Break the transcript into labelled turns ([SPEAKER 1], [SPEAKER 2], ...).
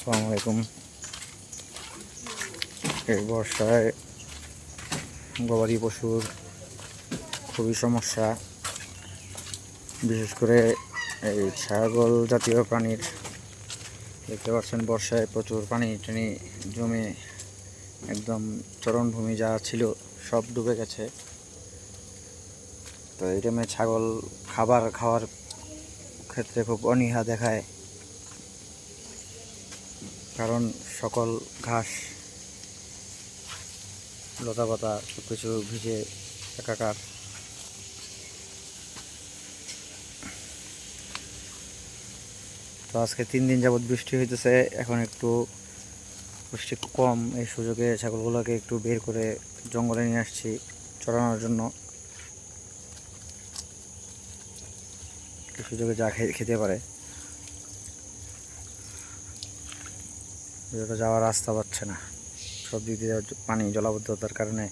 [SPEAKER 1] আসসালামু আলাইকুম। এই বর্ষায় গবাদি পশুর খুবই সমস্যা। বিশেষ করে এই ছাগল জাতীয় প্রাণীর। দেখতে পাচ্ছেন বর্ষায় প্রচুর পানি টানি জমে একদম চরণভূমি যা ছিল সব ডুবে গেছে। তো এই টাইমে ছাগল খাবার খাওয়ার ক্ষেত্রে খুব অনীহা দেখায়। কারণ সকল ঘাস, লতাপাতা সব কিছু ভিজে একাকার। তো আজকে তিন দিন যাবৎ বৃষ্টি হইতেছে, এখন একটু বৃষ্টি কম। এই সুযোগে ছাগলগুলোকে একটু বের করে জঙ্গলে নিয়ে আসছি চড়ানোর জন্য। সুযোগে যা খেতে পারে। যাওয়ার রাস্তা পাচ্ছে না। সব দিক দিয়ে পানি জলাবদ্ধতার কারণে